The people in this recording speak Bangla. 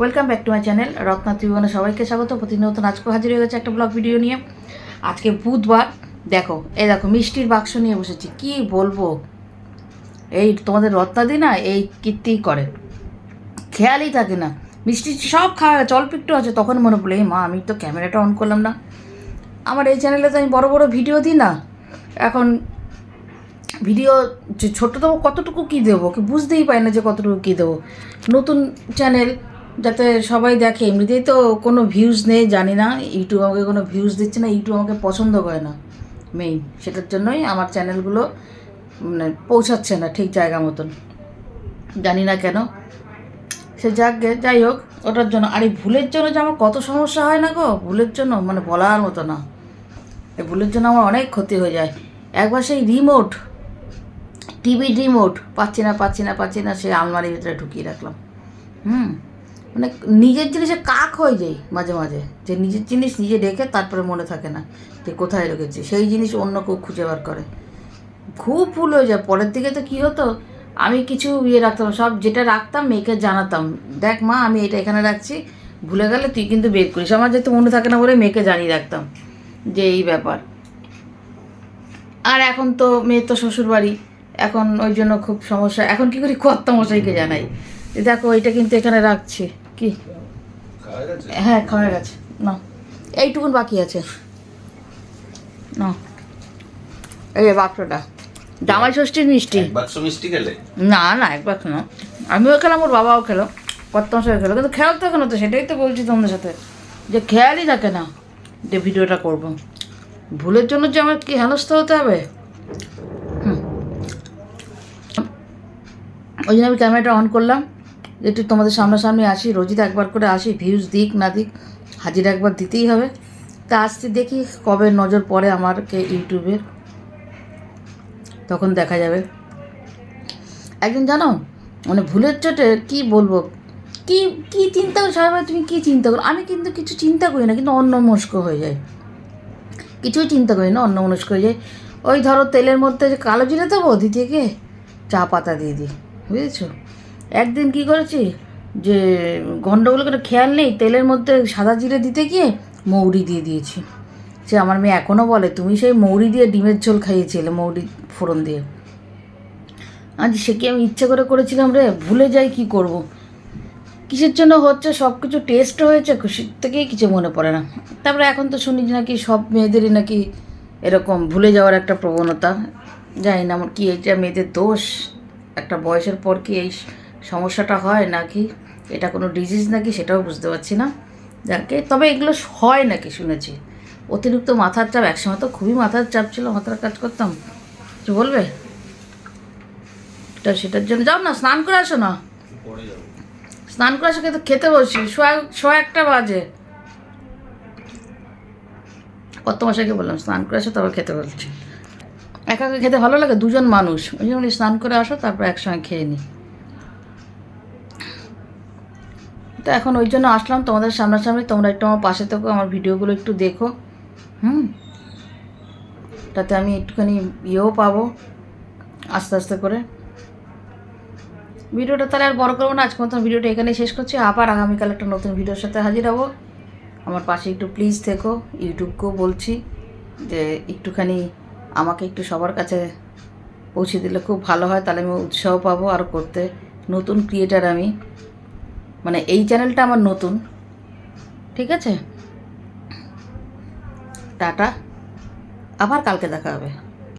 Welcome back to my channel Ratna ত্রিভুবনে সবাইকে স্বাগত। প্রতিনিয়ত আজকে হাজির হয়ে গেছে একটা ব্লগ ভিডিও নিয়ে। আজকে বুধবার, দেখো, এই দেখো, মিষ্টির বাক্স নিয়ে বসেছি। কি বলব? এই তোমাদের রত্নাদি না, এই কীর্তি করে। খেয়ালই থাকে না। মিষ্টি সব খাওয়া গেছে, অল্প একটু আছে, তখন মনে পড়ল, এই মা, আমি তো ক্যামেরাটা অন করলাম না। আমার এই চ্যানেলে তো আমি বড় বড় ভিডিও দিই না। এখন ভিডিও যে ছোটো কতটুকু কী দেবো? কি বুঝতেই পারি না যে কতটুকু কী দেবো। নতুন চ্যানেল যাতে সবাই দেখে। এমনিতেই তো কোনো ভিউজ নেই জানি না। ইউটিউব আমাকে কোনো ভিউজ দিচ্ছে না ইউটিউব আমাকে পছন্দ করে না মেইন সেটার জন্যই আমার চ্যানেলগুলো মানে পৌঁছাচ্ছে না ঠিক জায়গা মতন। জানি না কেন। সে যাক গে, যাই হোক ওটার জন্য। আর এই ভুলের জন্য যে আমার কত সমস্যা হয় না গো? ভুলের জন্য মানে বলার মতো না। এই ভুলের জন্য আমার অনেক ক্ষতি হয়ে যায়। একবার সেই রিমোট টিভি রিমোট পাচ্ছি না পাচ্ছি না পাচ্ছি না সেই আলমারির ভিতরে ঢুকিয়ে রাখলাম। হুম? মানে নিজের জিনিসে কাক হয়ে যাই মাঝে মাঝে। যে নিজের জিনিস নিজে রেখে তারপরে মনে থাকে না যে কোথায় রেখেছি। সেই জিনিস অন্য কেউ খুঁজে বার করে। খুব ভুল হয়ে যায়। পরের দিকে তো কী হতো? আমি কিছু ইয়ে রাখতাম, সব যেটা রাখতাম মেয়েকে জানাতাম। দেখ মা, আমি এটা এখানে রাখছি। ভুলে গেলে তুই কিন্তু বের করিস। আমার যেহেতু মনে থাকে না বলে মেয়েকে জানিয়ে রাখতাম যে এই ব্যাপার। আর এখন তো মেয়ের তো শ্বশুর বাড়ি এখন ওই জন্য খুব সমস্যা। এখন কি করি? কর্তা মশাইকে জানাই। দেখো, এটা কিন্তু এখানে রাখছি। কি? হ্যাঁ খাওয়া গেছে। না। এইটুকুন বাকি আছে। না। এই বাক্সটা। জামাই ষষ্ঠীর মিষ্টি। বাক্স মিষ্টি খেলে? না না এক বাক্স না। আমিও খেলাম ওর বাবাও খেলো কর্তা মশাই খেলো। কিন্তু খেয়াল থাকে না তো সেটাই তো বলছি তোমাদের সাথে। যে খেয়ালই থাকে না যে ভিডিওটা করব। ভুলের জন্য যে আমার কি হেনস্থ হতে হবে। হুম। ওই জন্য আমি ক্যামেরাটা অন করলাম। একটু তোমাদের সামনাসামনি আসি রোজই তো একবার করে আসি ভিউজ দিক না দিক, হাজিরা একবার দিতেই হবে। তা আসতে দেখি কবে নজর পড়ে আমারকে ইউটিউবের তখন দেখা যাবে। একদিন জানো মানে ভুলের চোটে কি বলব, কি কি চিন্তা করো সবাই তুমি কি চিন্তা করো? আমি কিন্তু কিছু চিন্তা করি না, কিন্তু অন্যমনস্ক হয়ে যায় কিছুই চিন্তা করি না, অন্যমনস্ক হয়ে যায় ওই ধরো তেলের মধ্যে কালো জিরে দেবো গিয়ে চা পাতা দিয়ে দিই, বুঝেছ? একদিন কি করেছি? যে গন্ডগোল করে খেয়াল নেই, তেলের মধ্যে সাদা জিরে দিতে গিয়ে মৌরি দিয়ে দিয়েছি। সে আমার মেয়ে এখনও বলে, তুমি সেই মৌরি দিয়ে ডিমের ঝোল খাইয়েছিলে, মৌরি ফোড়ন দিয়ে। আজ সে কি আমি ইচ্ছে করে করেছিলাম রে? ভুলে যাই কি করব। কিসের জন্য হচ্ছে? সব কিছু টেস্ট হয়েছে, খুশির থেকেই কিছু মনে পড়ে না। তারপরে এখন তো শুনি নাকি সব মেয়েদেরই নাকি এরকম ভুলে যাওয়ার একটা প্রবণতা। জানি না আমার কি এটা মেয়েদের দোষ, একটা বয়সের পর কি এই সমস্যাটা হয় নাকি? এটা কোনো ডিজিজ নাকি সেটাও বুঝতে পারছি না। যাকে তবে এগুলো হয় নাকি শুনেছি। অতিরিক্ত মাথার চাপ, একসময় তো খুবই মাথার চাপ ছিল, মাথার কাজ করতাম। কিছু বলবে? এটা সেটার জন্য যাও না, স্নান করে আসো না। স্নান করে আসো তো খেতে বসি। সোয়া একটা বাজে। কত মশাইকে বললাম, স্নান করে আসো, তারপর খেতে বলছি। একা খেতে ভালো লাগে, দুজন মানুষ। ওই জন্য স্নান করে আসো, তারপর একসঙ্গে খেয়ে নিই তো এখন ওই জন্য আসলাম তোমাদের সামনাসামনি। তোমরা একটু আমার পাশে থেকো, আমার ভিডিওগুলো একটু দেখো। হুম? তাতে আমি একটুখানি ইয়েও পাবো আস্তে আস্তে করে। ভিডিওটা তাহলে আর বড় করব না আজকে মতন ভিডিওটা এখানেই শেষ করছি। আবার আগামীকাল একটা নতুন ভিডিওর সাথে হাজির হব। আমার পাশে একটু প্লিজ থেকো, ইউটিউবকেও বলছি যে একটুখানি আমাকে একটু সবার কাছে পৌঁছে দিলে খুব ভালো হয়, তাহলে আমি উৎসাহ পাবো আর করতে। নতুন ক্রিয়েটার আমি। মানে এই চ্যানেলটা আমার নতুন। ঠিক আছে? টাটা। আবার কালকে দেখা হবে।